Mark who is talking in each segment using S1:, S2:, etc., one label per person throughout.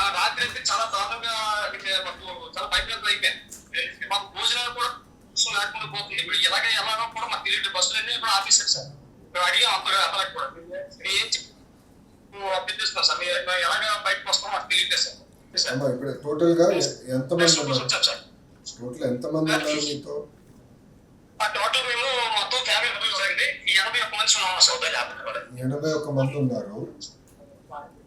S1: ఆ రాత్రి అయితే చాలా దారుణంగా మాకు చాలా భయపడత అయిపోయింది మాకు భోజనాలు కూడా అసలు లేకుండా పోతుంది. ఇప్పుడు ఎలాగ ఎలాగో కూడా మాకు తెలియదు. బస్సులు అన్ని కూడా ఆఫీసర్ సార్. మేము అడిగాం అంతగా అతనికి కూడా. ఏం చెప్పి అభ్యర్థిస్తున్నాం సార్. మేము ఎలాగ బయటకు వస్తామో మాకు తెలియదు సార్.
S2: ఇప్పుడు టోటల్గా ఎంత మంది టోటల్ ఎంత మంది ఉన్నారు మీతో?
S1: ఆ టోటల్ మేము మొత్తం ఫ్యామిలీ మెంబర్స్ అండి. ఎనభై ఒక్క మంది ఉన్నాం సౌదీ యాభై కూడా.
S2: ఎనభై ఒక్క మంది ఉన్నారు.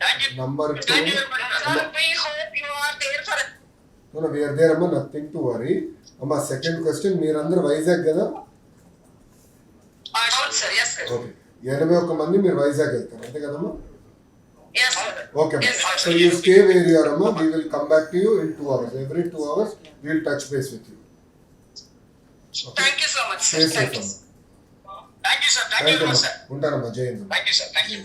S1: thank you sir we hope you are there for
S2: question మీరందరూ వైజాగ్ కదా?
S1: అవును సార్ ఎస్ సార్
S2: ఓకే ఎనభై ఒక్క మంది మీరు వైజాగ్ వెళ్తారు అంతే కదమ్మా
S1: yes
S2: okay
S1: Yes, sir.
S2: So you stay where you are అమ్మా we will come back to you in two hours every two hours we will touch base with you
S1: thank you so much
S2: stay
S1: sir
S2: safe
S1: thank you
S2: అమ్మా
S1: thank you sir thank
S2: thank
S1: you
S2: you
S1: sir
S2: ఉంటానమ్మా. Jai Hind.
S1: Thank you sir thank you